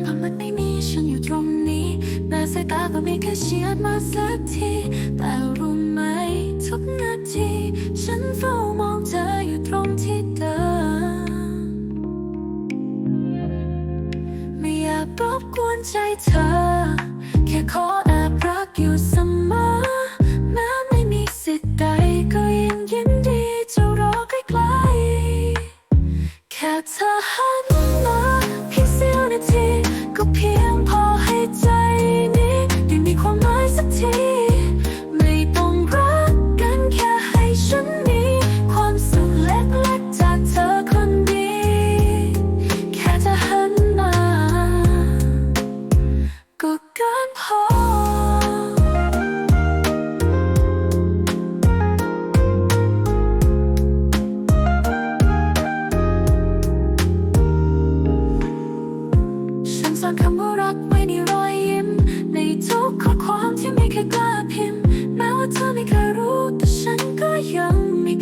นทำมันไม่มีฉันอยู่ตรงนี้แม้สายตาก็ม่เคยเฉียดมาสักที แต่รู้ไหมทุกนาที ฉันเฝ้ามองเธออยู่ตรงที่เดิมไม่อยากรบกวนใจเธอ แค่ขอแอบรักอยู่เสมอ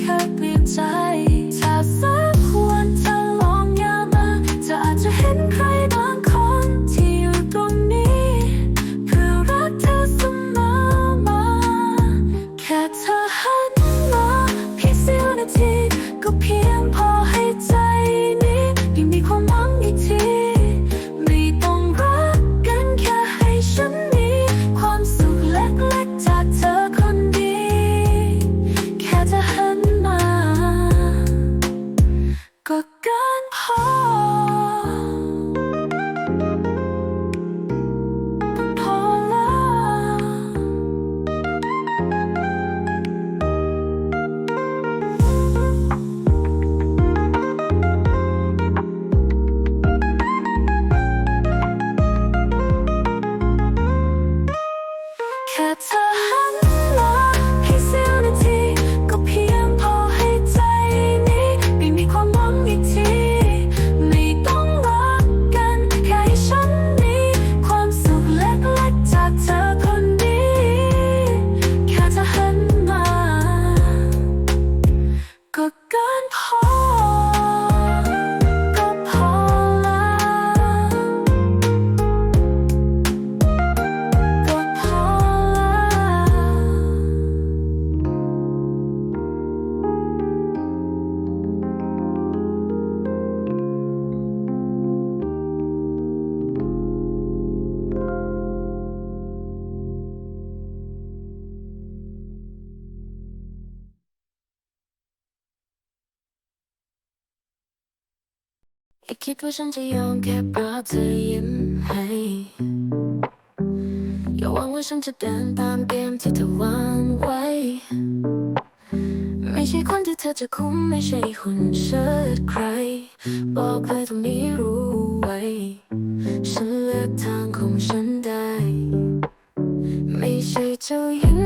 ไม่เดว่าฉันจะยอมแค่เพราะเธอยิ้มให้อย่าหวังว่าฉันจะเดินตามเกมที่เธอวางไว้ ไม่ใช่คนที่เธอจะคุ้มไม่ใช่หุ่นเชิดใคร บอกเลยตรงนี้รู้ไว้ ฉันเลือกทางของฉันได้ ไม่ใช่เจ้าหญิง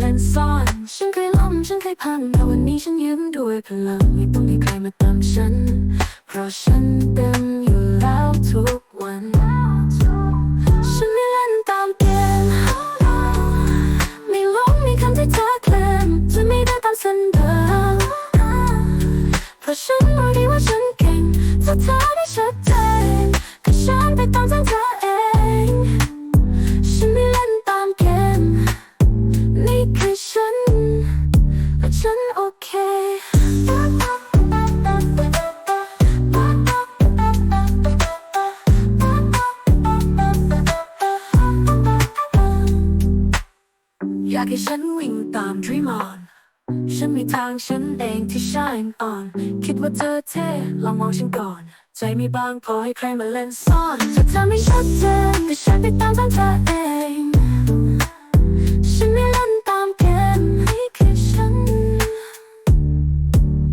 เล่นซ่อน ฉันเคยล้มฉันเคยพังแต่วันนี้ฉันยืนด้วยพลังไม่ต้องมีใครมาติมฉัน เพราะฉันเต็มอยู่แล้วทุกวัน ฉันไม่เล่นตามเกมไม่หลงในคำที่เธอเคลมจะไม่ได้ตามสันเดิมเพราะฉันรู้ดีว่าฉันเก่งถ้าเธอได้ชัดเจากให้ฉันวิ่งตาม dream on ฉันมีทางฉันเองที่ shine on คิดว่าเธอเท่ลองมองฉันก่อน ใจมีบางพอให้ใครมาเล่นซ่อนถ้าเธอไม่ชัดเจนก็ฉันไปตามทางเธอเองฉฉันไม่เล่นตามเกมให้แค่ฉัน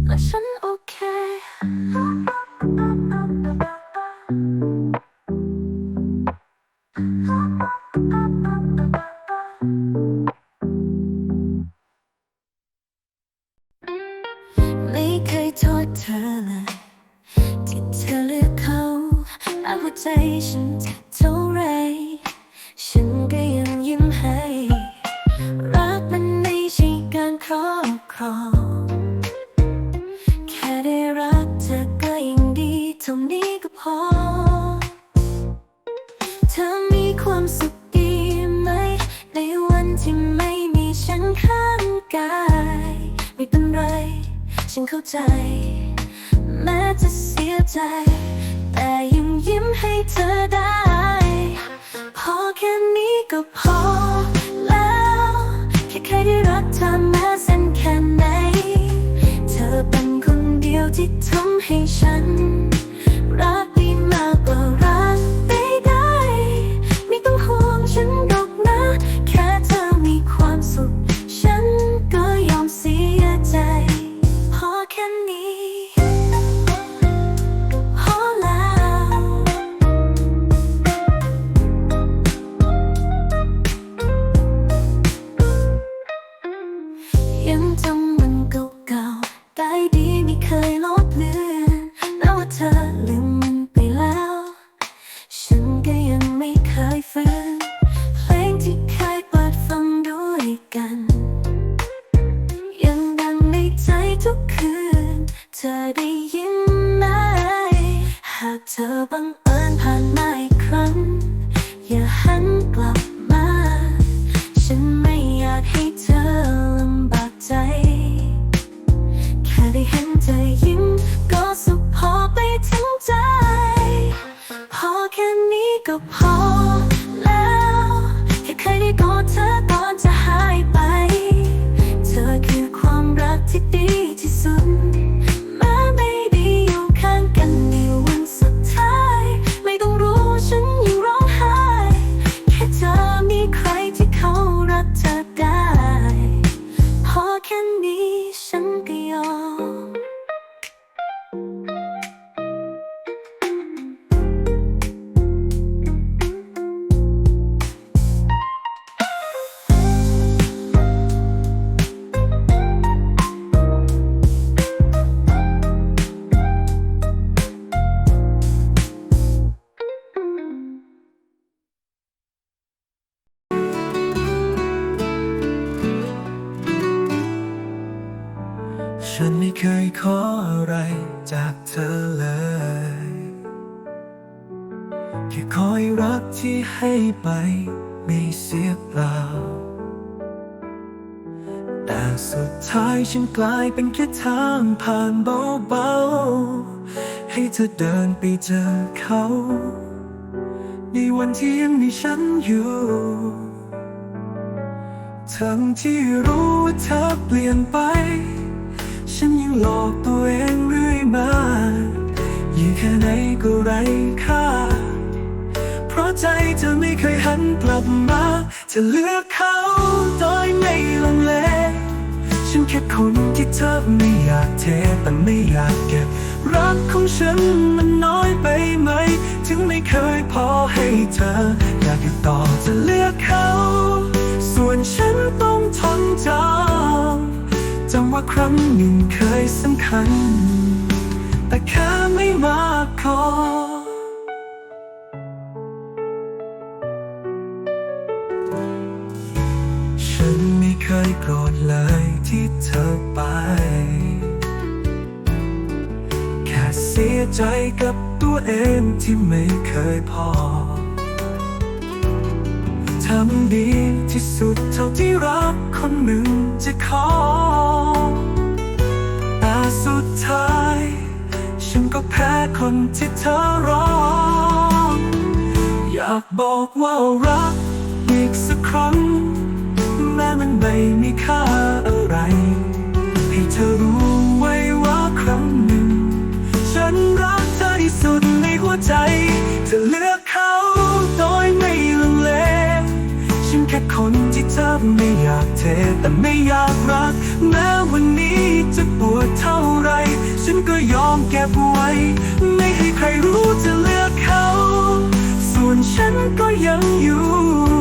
และฉัน ใจฉันจะเท่าไร ฉันก็ยังยิ้มให้ รักมันไม่ใช่การครอบครอง แค่ได้รักเธอก็ยิ่งดีเท่านี้ก็พอ เธอมีความสุขดีไหม ในวันที่ไม่มีฉันข้างกาย ไม่เป็นไร ฉันเข้าใจ แม้จะเสียใจ แต่ยังยิ้มให้เธอได้ พอแค่นี้ก็พอแล้ว แค่ใครได้รักเธอแม้เส้นแค่ไหน เธอเป็นคนเดียวที่ทำให้ฉัน รัก ได้ยินไหมหากเธอบังเอิญผ่านมาอีกครั้ง อย่าหันกลับมา ฉันไม่อยากให้เธอลำบากใจ แค่ได้เห็นเธอยิ้ม ก็สุขพอไปทั้งใจ พอแค่นี้ก็พอแล้วแค่เคยได้กอดเธอ แค่คอยรักที่ให้ไปไม่เสียเปล่า แต่สุดท้ายฉันกลายเป็นแค่ทางผ่านเบาๆ ให้เธอเดินไปเจอเขา ในวันที่ยังมีฉันอยู่ทั้งที่รู้ว่าเธอเปลี่ยนไป ฉันยังหลอกตัวเองเรื่อยมายิ่งแค่ไหนก็ไร้ค่า ใจเธอไม่เคยหันกลับมาจะเลือกเขาโดยไม่ลังเลฉันแค่คนที่เธอไม่อยากเทแต่ไม่อยากเก็บ รักของฉันมันน้อยไปไหม ถึงไม่เคยพอให้เธอ อยากอยู่ต่อจะเลือกเขา ส่วนฉันต้องทนจำจำว่าครั้งหนึ่งเคยสำคัญ แต่แค่ไม่มากพอ โกรธเลยที่เธอไป แค่เสียใจกับตัวเองที่ไม่เคยพอ ทำดีที่สุดเท่าที่รักคนหนึ่งจะขอ แต่สุดท้าย ฉันก็แพ้คนที่เธอรอ อยากบอกว่ารักอีกสักครั้ง มันไม่มีค่าอะไร ให้เธอรู้ไว้ว่าครั้งหนึ่ง ฉันรักเธอที่สุดในหัวใจ เธอเลือกเขาโดยไม่ลังเล ฉันแค่คนที่เธอไม่อยากเท แต่ไม่อยากรัก แม้วันนี้จะปวดเท่าไร ฉันก็ยอมเก็บไว้ ไม่ให้ใครรู้จะเลือกเขา ส่วนฉันก็ยังอยู่